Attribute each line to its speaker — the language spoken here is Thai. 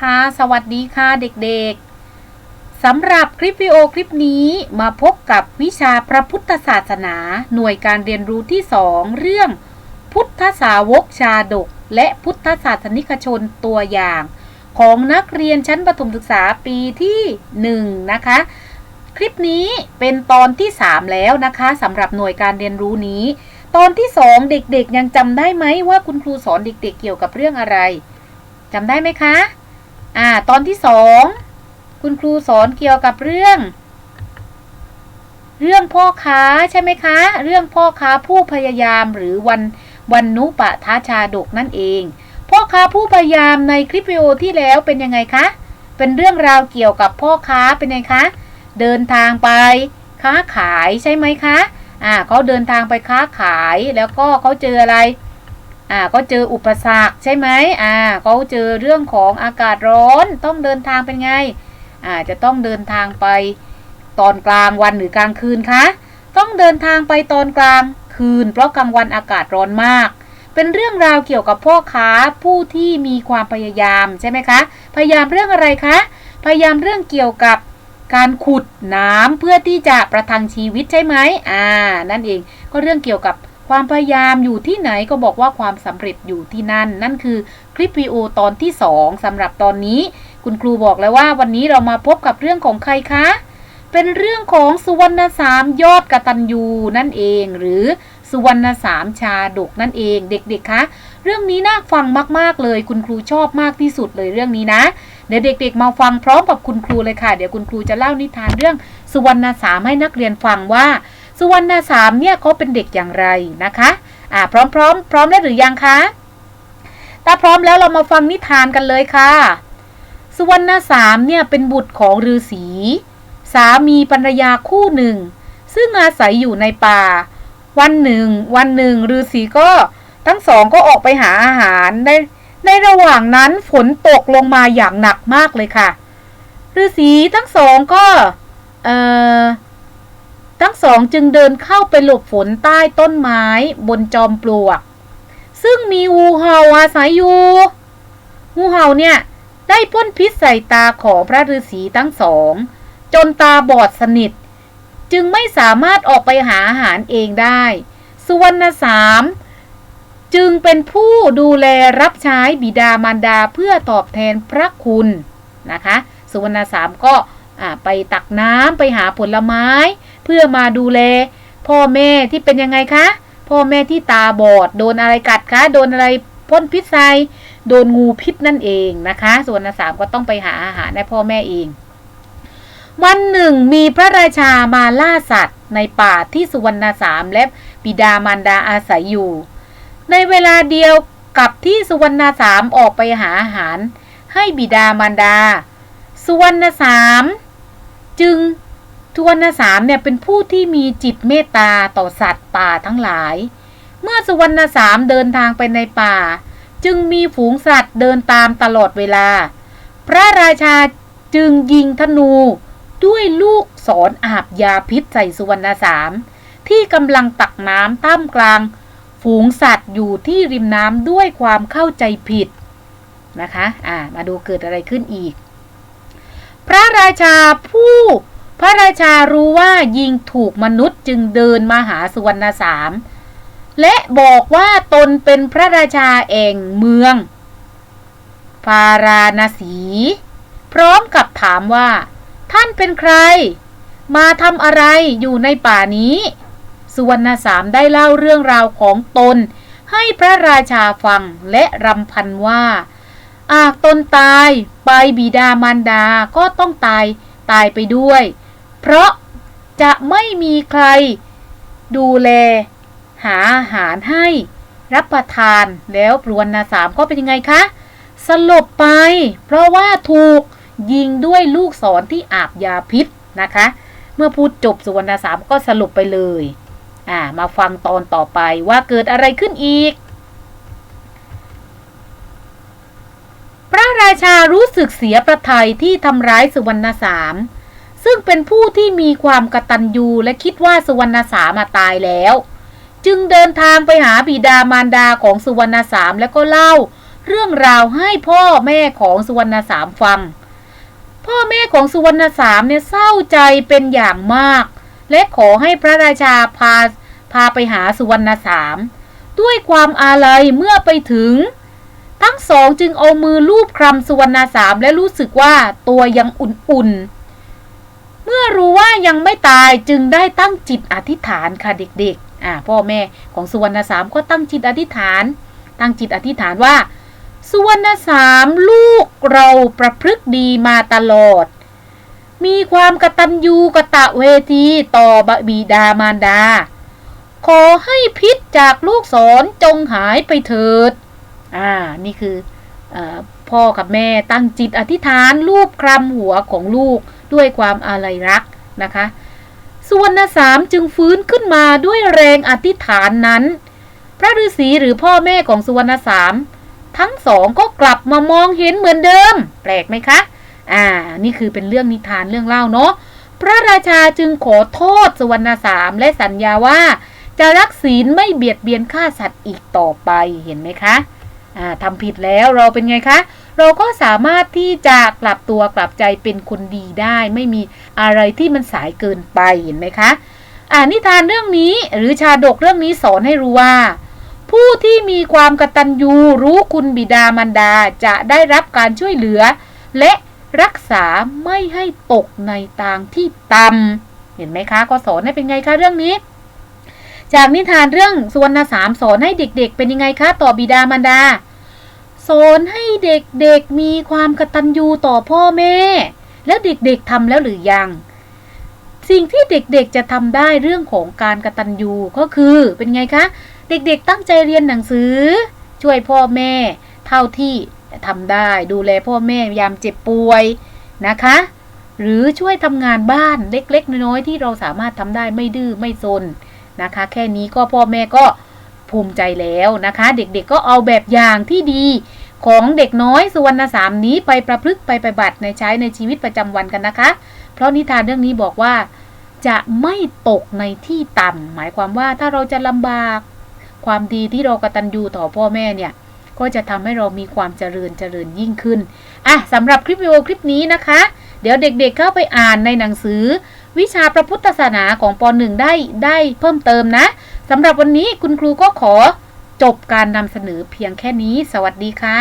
Speaker 1: ค่ะสวัสดีค่ะเด็กๆสำหรับคลิปวิดีโอคลิปนี้มาพบกับวิชาพระพุทธศาสนา หน่วยการเรียนรู้ที่ 2 เรื่อง พุทธสาวกชาดก และพุทธศาสนิกชนตัวอย่าง ของนักเรียนชั้นประถมศึกษาปีที่ 1 นะคะ คลิปนี้เป็นตอนที่ 3 แล้วนะคะสำหรับหน่วยการเรียนรู้นี้ ตอนที่ 2 เด็กๆ ยังจำได้ไหมว่าคุณครูสอนเด็กๆเกี่ยวกับเรื่องอะไรจำได้ไหมคะ อ่า ตอนที่สองคุณครูสอนเกี่ยวกับเรื่อง เรื่องพ่อค้าใช่ไหมคะ เรื่องพ่อค้าผู้พยายามหรือวันวันนุปะทาชาดกนั่นเอง พ่อค้าผู้พยายามในคลิปวิดีโอที่แล้วเป็นยังไงคะ เป็นเรื่องราวเกี่ยวกับพ่อค้าเป็นไงคะ เดินทางไป ค้าขายใช่ไหมคะ อ่าเขาเดินทางไปค้าขายแล้วก็เขาเจออะไร อ่าก็เจออุปสรรคใช่ไหมอ่าเขาเจอเรื่องของอากาศร้อนต้องเดินทางเป็นไงอ่าจะต้องเดินทางไปตอนกลางวันหรือกลางคืนคะต้องเดินทางไปตอนกลางคืน เพราะกลางวันอากาศร้อนมาก เป็นเรื่องราวเกี่ยวกับพ่อค้าผู้ที่มีความพยายามใช่ไหมคะพยายามเรื่องอะไรคะพยายามเรื่องเกี่ยวกับการขุดน้ำเพื่อที่จะประทังชีวิตใช่ไหมอ่านั่นเองก็เรื่องเกี่ยวกับ ความพยายามอยู่ที่ไหนก็บอกว่าความสำเร็จอยู่ที่นั่น นั่นคือคลิปวิดีโอตอนที่ 2สำหรับตอนนี้ คุณครูบอกแล้วว่าวันนี้เรามาพบกับเรื่องของใครคะ เป็นเรื่องของสุวรรณสามยอดกตัญญูนั่นเอง หรือสุวรรณสามชาดกนั่นเองเด็กๆคะเรื่องนี้น่าฟังมาก ๆ เลย คุณครูชอบมากที่สุดเลยเรื่องนี้นะ เดี๋ยวเด็ก ๆ มาฟังพร้อมกับคุณครูเลยค่ะ เดี๋ยวคุณครูจะเล่านิทานเรื่องสุวรรณสามให้นักเรียนฟังว่า สุวรรณสามเนี่ยเขาเป็นเด็กอย่างไรนะคะอ่าพร้อมพร้อมพร้อมแล้วหรือยังคะถ้าพร้อมแล้วเรามาฟังนิทานกันเลยค่ะ สุวรรณสามเนี่ยเป็นบุตรของฤาษีสามีภรรยาคู่หนึ่ง ซึ่งอาศัยอยู่ในป่า วันหนึ่ง วันหนึ่งฤาษีก็ทั้งสองก็ออกไปหาอาหารในในระหว่างนั้นฝนตกลงมาอย่างหนักมากเลยค่ะฤาษีทั้งสองก็เอ่อ ทั้งสองจึงเดินเข้าไปหลบฝนใต้ต้นไม้บนจอมปลวก ซึ่งมีงูเห่าอาศัยอยู่งูเห่าเนี่ยได้พ่นพิษใส่ตาของพระฤาษีทั้งสอง จนตาบอดสนิท จึงไม่สามารถออกไปหาอาหารเองได้ สุวรรณสามจึงเป็นผู้ดูแลรับใช้บิดามารดาเพื่อตอบแทนพระคุณนะคะ สุวรรณสามก็ไปตักน้ำไปหาผลไม้ เพื่อมาดูแล พ่อแม่ที่เป็นยังไงคะ พ่อแม่ที่ตาบอด โดนอะไรกัดคะ โดนอะไรพ่นพิษใส่โดนงูพิษนั่นเองนะคะ ส่วนนสามก็ต้องไปหาอาหารให้พ่อแม่เอง วันหนึ่งมีพระราชามาล่าสัตว์ ในป่าที่สุวรรณสามและบิดามารดาอาศัยอยู่ ในเวลาเดียวกับที่สุวรรณสามออกไปหาอาหาร ให้บิดามารดา สุวรรณสามจึง ทวนสามเนี่ยเป็นผู้ที่มีจิตเมตตาต่อสัตว์ป่าทั้งหลาย เมื่อสุวรรณสามเดินทางไปในป่า จึงมีฝูงสัตว์เดินตามตลอดเวลา พระราชาจึงยิงธนูด้วยลูกศรอาบยาพิษใส่สุวรรณสามที่กำลังตักน้ำท่ามกลาง ฝูงสัตว์อยู่ที่ริมน้ำด้วยความเข้าใจผิดนะคะ อ่า มาดูเกิดอะไรขึ้นอีก พระราชาผู้ พระราชารู้ว่ายิงถูกมนุษย์จึงเดินมาหาสุวรรณสาม และบอกว่าตนเป็นพระราชาเองเมือง พาราณสี พร้อมกับถามว่า ท่านเป็นใคร มาทำอะไรอยู่ในป่านี้ สุวรรณสามได้เล่าเรื่องราวของตน ให้พระราชาฟังและรำพันว่า อาจตนตายไปบิดามารดาก็ต้องตายตายไปด้วย เพราะจะไม่มีใครดูแล หาอาหารให้รับประทานแล้วปรวนนาสามก็เป็นยังไงคะ สลบไป เพราะว่าถูกยิงด้วยลูกศรที่อาบยาพิษนะคะ เมื่อพูดจบสุวรรณสามก็สลบไปเลย อ่า มาฟังตอนต่อไปว่าเกิดอะไรขึ้นอีก พระราชารู้สึกเสียประทัยที่ทำร้ายสุวรรณสาม ซึ่งเป็นผู้ที่มีความกตัญญูและคิดว่าสุวรรณสามาตายแล้ว จึงเดินทางไปหาบิดามารดาของสุวรรณสามแล้วก็เล่า เรื่องราวให้พ่อแม่ของสุวรรณสามฟัง พ่อแม่ของสุวรรณสามเนี่ยเศร้าใจเป็นอย่างมาก และขอให้พระราชาพาพาไปหาสุวรรณสามด้วยความอาลัยเมื่อไปถึง ทั้งสองจึงเอามือลูบคลำสุวรรณสามและรู้สึกว่าตัวยังอุ่นๆ ยังไม่ตายจึงได้ตั้งจิตอธิษฐานค่ะเด็กๆอ่าพ่อแม่ของสุวรรณสามก็ตั้งจิตอธิษฐาน ตั้งจิตอธิษฐานว่า สุวรรณสามลูกเราประพฤกดีมาตลอด มีความกตัญญูกะตะเวทีต่อบิดามารดา ขอให้พิษจากลูกศรจงหายไปเถิด อ่า นี่คือเออพ่อกับแม่ตั้งจิตอธิษฐานรูปคลำหัวของลูกด้วยความอาลัยรัก นะคะสุวรรณสามจึงฟื้นขึ้นมาด้วยแรงอธิษฐานนั้น พระฤาษีหรือพ่อแม่ของสุวรรณสามทั้งสองก็กลับมามองเห็นเหมือนเดิม แปลกไหมคะ อ่า นี่คือเป็นเรื่องนิทานเรื่องเล่าเนาะพระราชาจึงขอโทษสุวรรณสามและสัญญาว่า จะรักศีลไม่เบียดเบียนฆ่าสัตว์อีกต่อไปเห็นไหมคะ อ่าทำผิดแล้วเราเป็นไงคะ เราก็สามารถที่จะกลับตัวกลับใจเป็นคนดีได้ ไม่มีอะไรที่มันสายเกินไปเห็นไหมคะอ่านิทานเรื่องนี้หรือชาดกเรื่องนี้สอนให้รู้ว่า ผู้ที่มีความกตัญญูรู้คุณบิดามารดาจะได้รับการช่วยเหลือ และรักษาไม่ให้ตกในทางที่ต่ำเห็นไหมคะ ก็สอนให้เป็นไงคะเรื่องนี้ จากนิทานเรื่องสุวรรณสามสอนให้เด็กๆ เป็นยังไงคะต่อบิดามารดา สอนให้เด็กๆมีความกตัญญูต่อพ่อแม่ แล้วเด็กๆทำแล้วหรือยัง สิ่งที่เด็กๆจะทำได้เรื่องของการกตัญญูก็คือเป็นไงคะ เด็กๆตั้งใจเรียนหนังสือ ช่วยพ่อแม่ เท่าที่ทำได้ดูแลพ่อแม่ยามเจ็บป่วยนะคะ หรือช่วยทำงานบ้านเล็กๆ น้อยๆที่เราสามารถทำได้ไม่ดื้อไม่ซนนะคะ แค่นี้ก็พ่อแม่ก็ ภูมิใจแล้วนะคะ เด็กๆก็เอาแบบอย่างที่ดีของเด็กน้อยสุวรรณสามนี้ไปประพฤติไปปฏิบัติในใช้ในชีวิตประจำวันกันนะคะ เพราะนิทานเรื่องนี้บอกว่า จะไม่ตกในที่ต่ำหมายความว่าถ้าเราจะลำบาก ความดีที่เรากตัญญูต่อพ่อแม่เนี่ย ก็จะทำให้เรามีความเจริญเจริญยิ่งขึ้นอะสำหรับคลิปวิดีโอคลิปนี้นะคะ เดี๋ยวเด็กๆเข้าไปอ่านในหนังสือ วิชาพระพุทธศาสนาของป .1 ได้ได้เพิ่มเติมนะ สำหรับวันนี้คุณครูก็ขอจบการนำเสนอเพียงแค่นี้ สวัสดีค่ะ